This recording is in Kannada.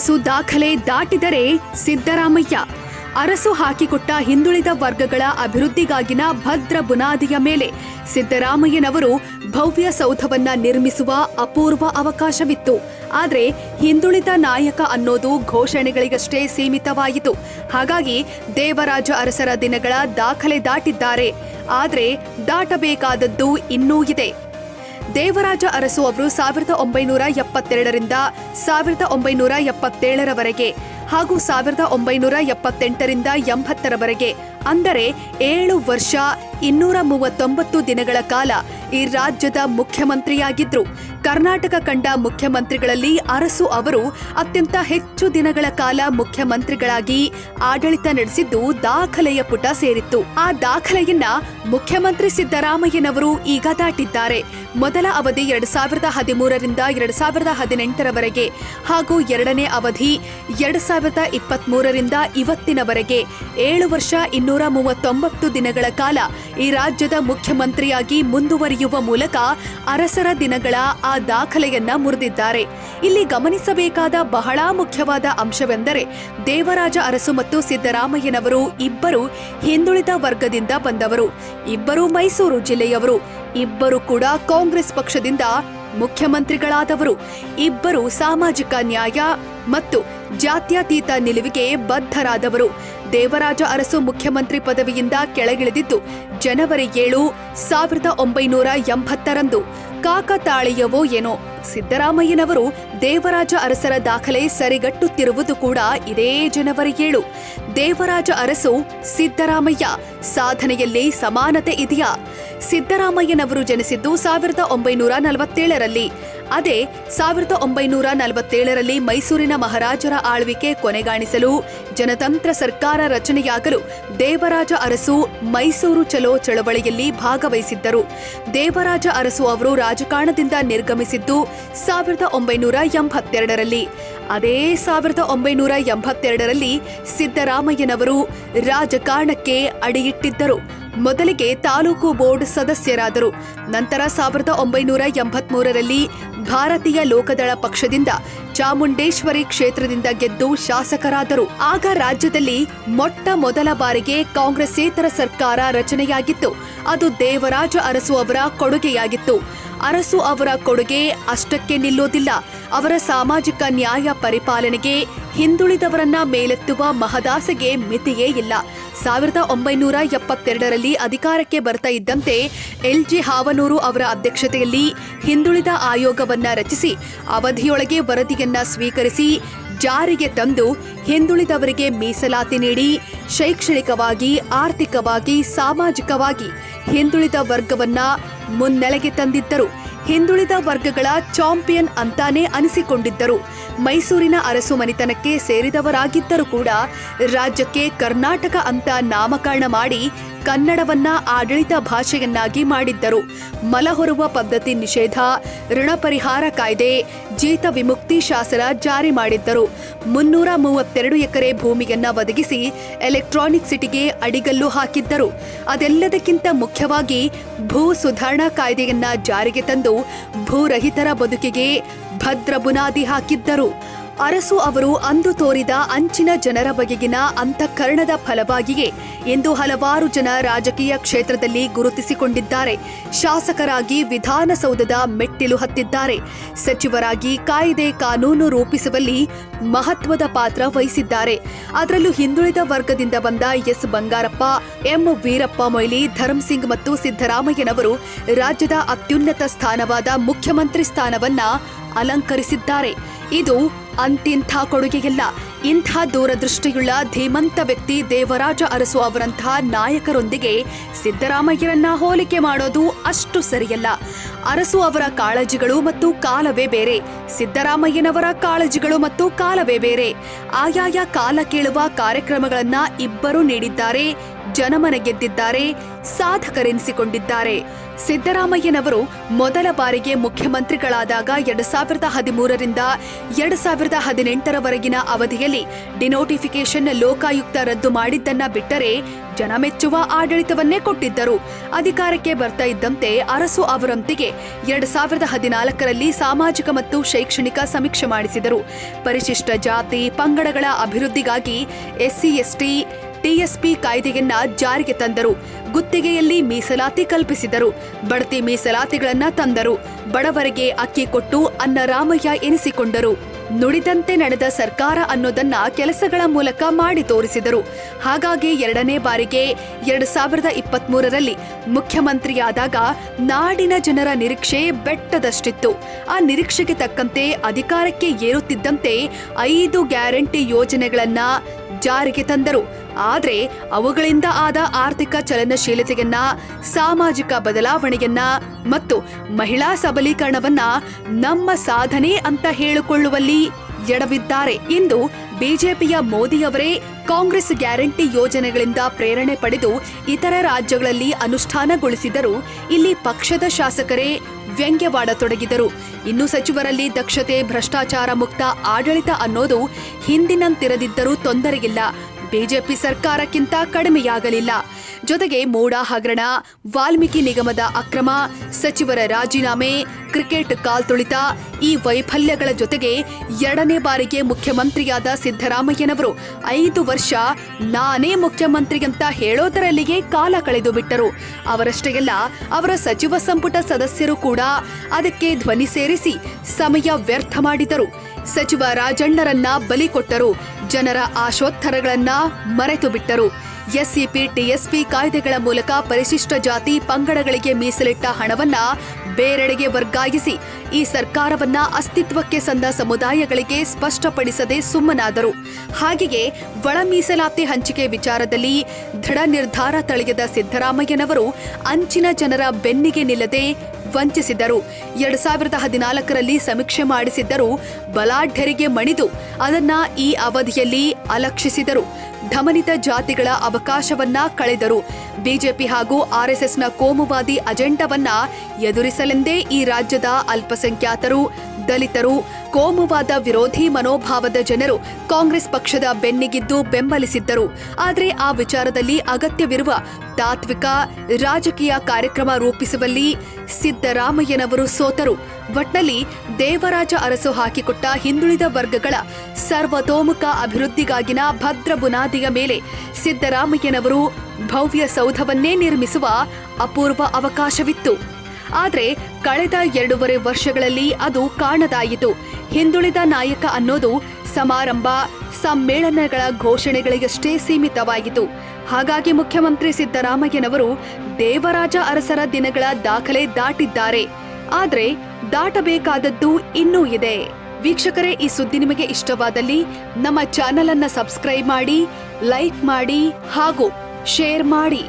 ಅರಸು ದಾಖಲೆ ದಾಟಿದರೆ ಸಿದ್ದರಾಮಯ್ಯ. ಅರಸು ಹಾಕಿಕೊಟ್ಟ ಹಿಂದುಳಿದ ವರ್ಗಗಳ ಅಭಿವೃದ್ಧಿಗಾಗಿನ ಭದ್ರ ಬುನಾದಿಯ ಮೇಲೆ ಸಿದ್ದರಾಮಯ್ಯನವರು ಭವ್ಯ ಸೌಧವನ್ನ ನಿರ್ಮಿಸುವ ಅಪೂರ್ವ ಅವಕಾಶವಿತ್ತು. ಆದರೆ ಹಿಂದುಳಿದ ನಾಯಕ ಅನ್ನೋದು ಘೋಷಣೆಗಳಿಗಷ್ಟೇ ಸೀಮಿತವಾಯಿತು. ಹಾಗಾಗಿ ದೇವರಾಜ ಅರಸರ ದಿನಗಳ ದಾಖಲೆ ದಾಟಿದ್ದಾರೆ. ಆದರೆ ದಾಟಬೇಕಾದದ್ದು ಇನ್ನೂ ಇದೆ. ದೇವರಾಜ ಅರಸು ಅವರು ಸಾವಿರದ ಒಂಬೈನೂರ ಎಪ್ಪತ್ತೆರಡರಿಂದ ಸಾವಿರದ ಒಂಬೈನೂರ ಎಪ್ಪತ್ತೇಳರವರೆಗೆ ಹಾಗೂ ಸಾವಿರದ ಒಂಬೈನೂರ ಎಪ್ಪತ್ತೆಂಟರಿಂದ ಎಂಬತ್ತರವರೆಗೆ ಅಂದರೆ ಏಳು ವರ್ಷ ಇನ್ನೂರ ಮೂವತ್ತೊಂಬತ್ತು ದಿನಗಳ ಕಾಲ ಈ ರಾಜ್ಯದ ಮುಖ್ಯಮಂತ್ರಿಯಾಗಿದ್ರು. ಕರ್ನಾಟಕ ಕಂಡ ಮುಖ್ಯಮಂತ್ರಿಗಳಲ್ಲಿ ಅರಸು ಅವರು ಅತ್ಯಂತ ಹೆಚ್ಚು ದಿನಗಳ ಕಾಲ ಮುಖ್ಯಮಂತ್ರಿಗಳಾಗಿ ಆಡಳಿತ ನಡೆಸಿದ್ದು ದಾಖಲೆಯ ಪುಟ ಸೇರಿತ್ತು. ಆ ದಾಖಲೆಯನ್ನ ಮುಖ್ಯಮಂತ್ರಿ ಸಿದ್ದರಾಮಯ್ಯನವರು ಈಗ ದಾಟಿದ್ದಾರೆ. ಮೊದಲ ಅವಧಿ ಎರಡ್ ಸಾವಿರದ ಹದಿಮೂರರಿಂದ ಎರಡ್ ಸಾವಿರದ ಹದಿನೆಂಟರವರೆಗೆ ಹಾಗೂ ಎರಡನೇ ಅವಧಿ ಎರಡ್ ಸಾವಿರದ ಇಪ್ಪತ್ಮೂರರಿಂದ ಇವತ್ತಿನವರೆಗೆ. ಏಳು ವರ್ಷ ಇನ್ನೂರ ಮೂವತ್ತೊಂಬತ್ತು ದಿನಗಳ ಕಾಲ ಈ ರಾಜ್ಯದ ಮುಖ್ಯಮಂತ್ರಿಯಾಗಿ ಮುಂದುವರಿಯುವ ಮೂಲಕ ಅರಸರ ದಿನಗಳ ಆ ದಾಖಲೆಯನ್ನ ಮುರಿದಿದ್ದಾರೆ. ಇಲ್ಲಿ ಗಮನಿಸಬೇಕಾದ ಬಹಳ ಮುಖ್ಯವಾದ ಅಂಶವೆಂದರೆ ದೇವರಾಜ ಅರಸು ಮತ್ತು ಸಿದ್ದರಾಮಯ್ಯನವರು ಇಬ್ಬರು ಹಿಂದುಳಿದ ವರ್ಗದಿಂದ ಬಂದವರು. ಇಬ್ಬರು ಮೈಸೂರು ಜಿಲ್ಲೆಯವರು. ಇಬ್ಬರು ಕೂಡ ಕಾಂಗ್ರೆಸ್ ಪಕ್ಷದಿಂದ ಮುಖ್ಯಮಂತ್ರಿಗಳಾದವರು. ಇಬ್ಬರು ಸಾಮಾಜಿಕ ನ್ಯಾಯ ಮತ್ತು ಜಾತ್ಯತೀತ ನಿಲುವಿಗೆ ಬದ್ಧರಾದವರು. ದೇವರಾಜ ಅರಸು ಮುಖ್ಯಮಂತ್ರಿ ಪದವಿಯಿಂದ ಕೆಳಗಿಳಿದಿದ್ದು, ಜನವರಿ ಏಳು, ಸಾವಿರದ ಒಂಬೈನೂರ ಎಂಬತ್ತರಂದು ಕಾಕತಾಳೀಯವೋ ಏನೋ, ಸಿದ್ದರಾಮಯ್ಯನವರು ದೇವರಾಜ ಅರಸರ ದಾಖಲೆ ಸರಿಗಟ್ಟುತ್ತಿರುವುದು ಕೂಡ ಇದೇ ಜನವರಿ ಏಳು. ದೇವರಾಜ ಅರಸು ಸಿದ್ದರಾಮಯ್ಯ, ಸಾಧನೆಯಲ್ಲಿ ಸಮಾನತೆ ಇದೆಯಾ? ಸಿದ್ದರಾಮಯ್ಯನವರು ಜನಿಸಿದ್ದು ಸಾವಿರದ ಒಂಬೈನೂರ ನಲವತ್ತೇಳರಲ್ಲಿ. ಅದೇ, ಸಾವಿರದ ಒಂಬೈನೂರ ನಲವತ್ತೇಳರಲ್ಲಿ ಮೈಸೂರಿನ ಮಹಾರಾಜರ ಆಳ್ವಿಕೆ ಕೊನೆಗಾಣಿಸಲು ಜನತಂತ್ರ ಸರ್ಕಾರ ರಚನೆಯಾಗಲು ದೇವರಾಜ ಅರಸು ಮೈಸೂರು ಚಲೋ ಚಳವಳಿಯಲ್ಲಿ ಭಾಗವಹಿಸಿದ್ದರು. ದೇವರಾಜ ಅರಸು ಅವರು ರಾಜಕಾರಣದಿಂದ ನಿರ್ಗಮಿಸಿದ್ದು ಸಾವಿರದ ಒಂಬೈನೂರ ಎಂಬತ್ತೆರಡರಲ್ಲಿ. ಅದೇ ಸಾವಿರದ ಒಂಬೈನೂರ ಎಂಬತ್ತೆರಡರಲ್ಲಿ ಸಿದ್ದರಾಮಯ್ಯನವರು ರಾಜಕಾರಣಕ್ಕೆ ಅಡಿಯಿಟ್ಟಿದ್ದರು. ಮೊದಲಿಗೆ ತಾಲೂಕು ಬೋರ್ಡ್ ಸದಸ್ಯರಾದರು. ನಂತರ ಸಾವಿರದ ಒಂಬೈನೂರ ಎಂಬತ್ಮೂರರಲ್ಲಿ ಭಾರತೀಯ ಲೋಕದಳ ಪಕ್ಷದಿಂದ ಚಾಮುಂಡೇಶ್ವರಿ ಕ್ಷೇತ್ರದಿಂದ ಗೆದ್ದು ಶಾಸಕರಾದರು. ಆಗ ರಾಜ್ಯದಲ್ಲಿ ಮೊಟ್ಟ ಮೊದಲ ಬಾರಿಗೆ ಕಾಂಗ್ರೆಸ್ಸೇತರ ಸರ್ಕಾರ ರಚನೆಯಾಗಿತ್ತು. ಅದು ದೇವರಾಜ ಅರಸು ಅವರ ಕೊಡುಗೆಯಾಗಿತ್ತು. ಅರಸು ಅವರ ಕೊಡುಗೆ ಅಷ್ಟಕ್ಕೆ ನಿಲ್ಲೋದಿಲ್ಲ. ಅವರ ಸಾಮಾಜಿಕ ನ್ಯಾಯ ಪರಿಪಾಲನೆಗೆ ಹಿಂದುಳಿದವರನ್ನ ಮೇಲೆತ್ತುವ ಮಹದಾಸೆಗೆ ಮಿತಿಯೇ ಇಲ್ಲ. ಸಾವಿರದ ಒಂಬೈನೂರ ಎಪ್ಪತ್ತೆರಡರಲ್ಲಿ ಅಧಿಕಾರಕ್ಕೆ ಬರ್ತಾ ಇದ್ದಂತೆ ಎಲ್ಜಿ ಹಾವನೂರು ಅವರ ಅಧ್ಯಕ್ಷತೆಯಲ್ಲಿ ಹಿಂದುಳಿದ ಆಯೋಗವನ್ನ ರಚಿಸಿ, ಅವಧಿಯೊಳಗೆ ವರದಿಯನ್ನ ಸ್ವೀಕರಿಸಿ ಜಾರಿಗೆ ತಂದು ಹಿಂದುಳಿದವರಿಗೆ ಮೀಸಲಾತಿ ನೀಡಿ, ಶೈಕ್ಷಣಿಕವಾಗಿ, ಆರ್ಥಿಕವಾಗಿ, ಸಾಮಾಜಿಕವಾಗಿ ಹಿಂದುಳಿದ ವರ್ಗವನ್ನ ಮುನ್ನೆಲೆಗೆ ತಂದಿದ್ದರು. ಹಿಂದುಳಿದ ವರ್ಗಗಳ ಚಾಂಪಿಯನ್ ಅಂತಾನೆ ಅನಿಸಿಕೊಂಡಿದ್ದರು. ಮೈಸೂರಿನ ಅರಸು ಮನಿತನಕ್ಕೆ ಸೇರಿದವರಾಗಿದ್ದರೂ ಕೂಡ ರಾಜ್ಯಕ್ಕೆ ಕರ್ನಾಟಕ ಅಂತ ನಾಮಕರಣ ಮಾಡಿ ಕನ್ನಡವನ್ನ ಆಡಳಿತ ಭಾಷೆಯನ್ನಾಗಿ ಮಾಡಿದ್ದರು. ಮಲಹೊರುವ ಪದ್ಧತಿ ನಿಷೇಧ, ಋಣ ಪರಿಹಾರ ಕಾಯ್ದೆ, ಜೀತ ವಿಮುಕ್ತಿ ಶಾಸನ ಜಾರಿ ಮಾಡಿದ್ದರು. ಮುನ್ನೂರ ಮೂವತ್ತೆರಡು ಎಕರೆ ಭೂಮಿಯನ್ನ ಒದಗಿಸಿ ಎಲೆಕ್ಟ್ರಾನಿಕ್ ಸಿಟಿಗೆ ಅಡಿಗಲ್ಲು ಹಾಕಿದ್ದರು. ಅದೆಲ್ಲದಕ್ಕಿಂತ ಮುಖ್ಯವಾಗಿ ಭೂ ಸುಧಾರಣಾ ಕಾಯ್ದೆಯನ್ನ ಜಾರಿಗೆ ತಂದು ಭೂರಹಿತರ ಬದುಕಿಗೆ ಭದ್ರ ಬುನಾದಿ ಹಾಕಿದ್ದರು. ಅರಸು ಅವರು ಅಂದು ತೋರಿದ ಅಂಚಿನ ಜನರ ಬಗೆಗಿನ ಅಂತಃಕರಣದ ಫಲವಾಗಿಯೇ ಎಂದು ಹಲವಾರು ಜನ ರಾಜಕೀಯ ಕ್ಷೇತ್ರದಲ್ಲಿ ಗುರುತಿಸಿಕೊಂಡಿದ್ದಾರೆ. ಶಾಸಕರಾಗಿ ವಿಧಾನಸೌಧದ ಮೆಟ್ಟಿಲು ಹತ್ತಿದ್ದಾರೆ. ಸಚಿವರಾಗಿ ಕಾಯ್ದೆ ಕಾನೂನು ರೂಪಿಸುವಲ್ಲಿ ಮಹತ್ವದ ಪಾತ್ರ ವಹಿಸಿದ್ದಾರೆ. ಅದರಲ್ಲೂ ಹಿಂದುಳಿದ ವರ್ಗದಿಂದ ಬಂದ ಎಸ್. ಬಂಗಾರಪ್ಪ, ಎಂ. ವೀರಪ್ಪ ಮೊಯ್ಲಿ, ಧರ್ಮ್ ಸಿಂಗ್ ಮತ್ತು ಸಿದ್ದರಾಮಯ್ಯನವರು ರಾಜ್ಯದ ಅತ್ಯುನ್ನತ ಸ್ಥಾನವಾದ ಮುಖ್ಯಮಂತ್ರಿ ಸ್ಥಾನವನ್ನ ಅಲಂಕರಿಸಿದ್ದಾರೆ. ಇದು ಅಂತಿಂಥ ಕೊಡುಗೆಯಲ್ಲ. ಇಂಥ ದೂರದೃಷ್ಟಿಯುಳ್ಳ ಧೀಮಂತ ವ್ಯಕ್ತಿ ದೇವರಾಜ ಅರಸು ಅವರಂಥ ನಾಯಕರೊಂದಿಗೆ ಸಿದ್ದರಾಮಯ್ಯರನ್ನ ಹೋಲಿಕೆ ಮಾಡೋದು ಅಷ್ಟು ಸರಿಯಲ್ಲ. ಅರಸು ಅವರ ಕಾಳಜಿಗಳು ಮತ್ತು ಕಾಲವೇ ಬೇರೆ. ಸಿದ್ದರಾಮಯ್ಯನವರ ಕಾಳಜಿಗಳು ಮತ್ತು ಕಾಲವೇ ಬೇರೆ. ಆಯಾಯ ಕಾಲ ಕೇಳುವ ಕಾರ್ಯಕ್ರಮಗಳನ್ನ ಇಬ್ಬರು ನೀಡಿದ್ದಾರೆ, ಜನಮನ ಗೆದ್ದಿದ್ದಾರೆ, ಸಾಧಕರೆನಿಸಿಕೊಂಡಿದ್ದಾರೆ. ಸಿದ್ದರಾಮಯ್ಯನವರು ಮೊದಲ ಬಾರಿಗೆ ಮುಖ್ಯಮಂತ್ರಿಗಳಾದಾಗ ಎರಡು ಸಾವಿರದ ಹದಿಮೂರರಿಂದ ಎರಡು ಸಾವಿರದ ಹದಿನೆಂಟರವರೆಗಿನ ಅವಧಿಯಲ್ಲಿ ಡಿನೋಟಿಫಿಕೇಶನ್ ಲೋಕಾಯುಕ್ತ ರದ್ದು ಮಾಡಿದ್ದನ್ನ ಬಿಟ್ಟರೆ ಜನ ಮೆಚ್ಚುವ ಆಡಳಿತವನ್ನೇ ಕೊಟ್ಟಿದ್ದರು. ಅಧಿಕಾರಕ್ಕೆ ಬರ್ತಾ ಇದ್ದಂತೆ ಅರಸು ಅವರೊಂದಿಗೆ ಎರಡು ಸಾವಿರದ ಹದಿನಾಲ್ಕರಲ್ಲಿ ಸಾಮಾಜಿಕ ಮತ್ತು ಶೈಕ್ಷಣಿಕ ಸಮೀಕ್ಷೆ ಮಾಡಿಸಿದರು. ಪರಿಶಿಷ್ಟ ಜಾತಿ, ಪಂಗಡಗಳ ಅಭಿವೃದ್ಧಿಗಾಗಿ ಎಸ್ಸಿ, ಎಸ್ಟಿ ಟಿಎಸ್ಪಿ ಕಾಯ್ದೆಯನ್ನ ಜಾರಿಗೆ ತಂದರು. ಗುತ್ತಿಗೆಯಲ್ಲಿ ಮೀಸಲಾತಿ ಕಲ್ಪಿಸಿದರು. ಬಡ್ತಿ ಮೀಸಲಾತಿಗಳನ್ನ ತಂದರು. ಬಡವರಿಗೆ ಅಕ್ಕಿ ಕೊಟ್ಟು ಅನ್ನರಾಮಯ್ಯ ಎನಿಸಿಕೊಂಡರು. ನುಡಿದಂತೆ ನಡೆದ ಸರ್ಕಾರ ಅನ್ನೋದನ್ನ ಕೆಲಸಗಳ ಮೂಲಕ ಮಾಡಿ ತೋರಿಸಿದರು. ಹಾಗಾಗಿ ಎರಡನೇ ಬಾರಿಗೆ ಎರಡು ಸಾವಿರದ ಇಪ್ಪತ್ಮೂರರಲ್ಲಿ ಮುಖ್ಯಮಂತ್ರಿಯಾದಾಗ ನಾಡಿನ ಜನರ ನಿರೀಕ್ಷೆ ಬೆಟ್ಟದಷ್ಟಿತ್ತು. ಆ ನಿರೀಕ್ಷೆಗೆ ತಕ್ಕಂತೆ ಅಧಿಕಾರಕ್ಕೆ ಏರುತ್ತಿದ್ದಂತೆ ಐದು ಗ್ಯಾರಂಟಿ ಯೋಜನೆಗಳನ್ನ ಜಾರಿಗೆ ತಂದರು. ಆದರೆ ಅವುಗಳಿಂದ ಆದ ಆರ್ಥಿಕ ಚಲನಶೀಲತೆಯನ್ನ, ಸಾಮಾಜಿಕ ಬದಲಾವಣೆಯನ್ನ ಮತ್ತು ಮಹಿಳಾ ಸಬಲೀಕರಣವನ್ನ ನಮ್ಮ ಸಾಧನೆ ಅಂತ ಹೇಳಿಕೊಳ್ಳುವಲ್ಲಿ ಎಡವಿದ್ದಾರೆ. ಇಂದು ಬಿಜೆಪಿಯ ಮೋದಿಯವರೇ ಕಾಂಗ್ರೆಸ್ ಗ್ಯಾರಂಟಿ ಯೋಜನೆಗಳಿಂದ ಪ್ರೇರಣೆ ಪಡೆದು ಇತರ ರಾಜ್ಯಗಳಲ್ಲಿ ಅನುಷ್ಠಾನಗೊಳಿಸಿದರೂ ಇಲ್ಲಿ ಪಕ್ಷದ ಶಾಸಕರೇ ವ್ಯಂಗ್ಯವಾಡತೊಡಗಿದರು ಇನ್ನು ಸಚಿವರಲ್ಲಿ ದಕ್ಷತೆ ಭ್ರಷ್ಟಾಚಾರ ಮುಕ್ತ ಆಡಳಿತ ಅನ್ನೋದು ಹಿಂದಿನಂತಿರದಿದ್ದರೂ ತೊಂದರೆಯಿಲ್ಲ ಬಿಜೆಪಿ ಸರ್ಕಾರಕ್ಕಿಂತ ಕಡಿಮೆಯಾಗಲಿಲ್ಲ. ಜೊತೆಗೆ ಮೋಡ, ಹಗರಣ, ವಾಲ್ಮೀಕಿ ನಿಗಮದ ಅಕ್ರಮ, ಸಚಿವರ ರಾಜೀನಾಮೆ, ಕ್ರಿಕೆಟ್ ಕಾಲ್ತುಳಿತ ಈ ವೈಫಲ್ಯಗಳ ಜೊತೆಗೆ ಎರಡನೇ ಬಾರಿಗೆ ಮುಖ್ಯಮಂತ್ರಿಯಾದ ಸಿದ್ದರಾಮಯ್ಯನವರು ಐದು ವರ್ಷ ನಾನೇ ಮುಖ್ಯಮಂತ್ರಿ ಅಂತ ಹೇಳೋದರಲ್ಲಿಗೆ ಕಾಲ ಕಳೆದು ಬಿಟ್ಟರು. ಅವರಷ್ಟೇ ಅಲ್ಲ, ಅವರ ಸಚಿವ ಸಂಪುಟ ಸದಸ್ಯರು ಕೂಡ ಅದಕ್ಕೆ ಧ್ವನಿ ಸೇರಿಸಿ ಸಮಯ ವ್ಯರ್ಥ ಮಾಡಿದರು. ಸಚಿವ ರಾಜಣ್ಣರನ್ನ ಬಲಿ ಕೊಟ್ಟರು. ಜನರ ಆಶೋತ್ತರಗಳನ್ನ ಮರೆತು ಬಿಟ್ಟರು ಎಸ್ಸಿಪಿ ಟಿಎಸ್ಪಿ ಕಾಯ್ದೆಗಳ ಮೂಲಕ ಪರಿಶಿಷ್ಟ ಜಾತಿ ಪಂಗಡಗಳಿಗೆ ಮೀಸಲಿಟ್ಟ ಹಣವನ್ನ ಬೇರೆಡೆಗೆ ವರ್ಗಾಯಿಸಿ, ಈ ಸರ್ಕಾರವನ್ನ ಅಸ್ತಿತ್ವಕ್ಕೆ ಸಂದ ಸಮುದಾಯಗಳಿಗೆ ಸ್ಪಷ್ಟಪಡಿಸದೆ ಸುಮ್ಮನಾದರು. ಹಾಗೆಯೇ ಒಳ ಮೀಸಲಾತಿ ಹಂಚಿಕೆ ವಿಚಾರದಲ್ಲಿ ದೃಢ ನಿರ್ಧಾರ ತಳೆಯದ ಸಿದ್ದರಾಮಯ್ಯನವರು ಅಂಚಿನ ಜನರ ಬೆನ್ನಿಗೆ ನಿಲ್ಲದೆ ವಂಚಿಸಿದರು ಎರಡ್ ಸಾವಿರದ ಹದಿನಾಲ್ಕರಲ್ಲಿ ಸಮೀಕ್ಷೆ ಮಾಡಿಸಿದ್ದರು ಬಲಾಢ್ಯರಿಗೆ ಮಣಿದು ಅದನ್ನ ಈ ಅವಧಿಯಲ್ಲಿ ಅಲಕ್ಷಿಸಿದರು. ಧಮನಿತ ಜಾತಿಗಳ ಅವಕಾಶವನ್ನ ಕಳೆದರು. ಬಿಜೆಪಿ ಹಾಗೂ ಆರ್ಎಸ್ಎಸ್ನ ಕೋಮುವಾದಿ ಅಜೆಂಡವನ್ನ ಎದುರಿಸಲೆಂದೇ ಈ ರಾಜ್ಯದ ಅಲ್ಪಸಂಖ್ಯಾತರು, ದಲಿತರು ಕೋಮುವಾದ ವಿರೋಧಿ ಮನೋಭಾವದ ಜನರು ಕಾಂಗ್ರೆಸ್ ಪಕ್ಷದ ಬೆನ್ನಿಗಿದ್ದು ಬೆಂಬಲಿಸಿದ್ದರು. ಆದರೆ ಆ ವಿಚಾರದಲ್ಲಿ ಅಗತ್ಯವಿರುವ ತಾತ್ವಿಕ, ರಾಜಕೀಯ ಕಾರ್ಯಕ್ರಮ ರೂಪಿಸುವಲ್ಲಿ ಸಿದ್ದರಾಮಯ್ಯನವರು ಸೋತರು. ಒಟ್ನಲ್ಲಿ ದೇವರಾಜ ಅರಸು ಹಾಕಿಕೊಟ್ಟ ಹಿಂದುಳಿದ ವರ್ಗಗಳ ಸರ್ವತೋಮುಖ ಅಭಿವೃದ್ಧಿಗಾಗಿನ ಭದ್ರ ಬುನಾದಿಯ ಮೇಲೆ ಸಿದ್ದರಾಮಯ್ಯನವರು ಭವ್ಯ ಸೌಧವನ್ನೇ ನಿರ್ಮಿಸುವ ಅಪೂರ್ವ ಅವಕಾಶವಿತ್ತು. ಆದರೆ ಕಳೆದ ಎರಡೂವರೆ ವರ್ಷಗಳಲ್ಲಿ ಅದು ಕಾಣದಾಯಿತು. ಹಿಂದುಳಿದ ನಾಯಕ ಅನ್ನೋದು ಸಮಾರಂಭ, ಸಮ್ಮೇಳನಗಳ ಘೋಷಣೆಗಳಿಗಷ್ಟೇ ಸೀಮಿತವಾಯಿತು ಹಾಗಾಗಿ ಮುಖ್ಯಮಂತ್ರಿ ಸಿದ್ದರಾಮಯ್ಯನವರು ದೇವರಾಜ ಅರಸರ ದಿನಗಳ ದಾಖಲೆ ದಾಟಿದ್ದಾರೆ. ಆದರೆ ದಾಟಬೇಕಾದದ್ದು ಇನ್ನೂ ಇದೆ. ವೀಕ್ಷಕರೇ, ಈ ಸುದ್ದಿ ನಿಮಗೆ ಇಷ್ಟವಾದಲ್ಲಿ ನಮ್ಮ ಚಾನೆಲ್ ಅನ್ನ ಸಬ್ಸ್ಕ್ರೈಬ್ ಮಾಡಿ, ಲೈಕ್ ಮಾಡಿ ಹಾಗೂ ಶೇರ್ ಮಾಡಿ.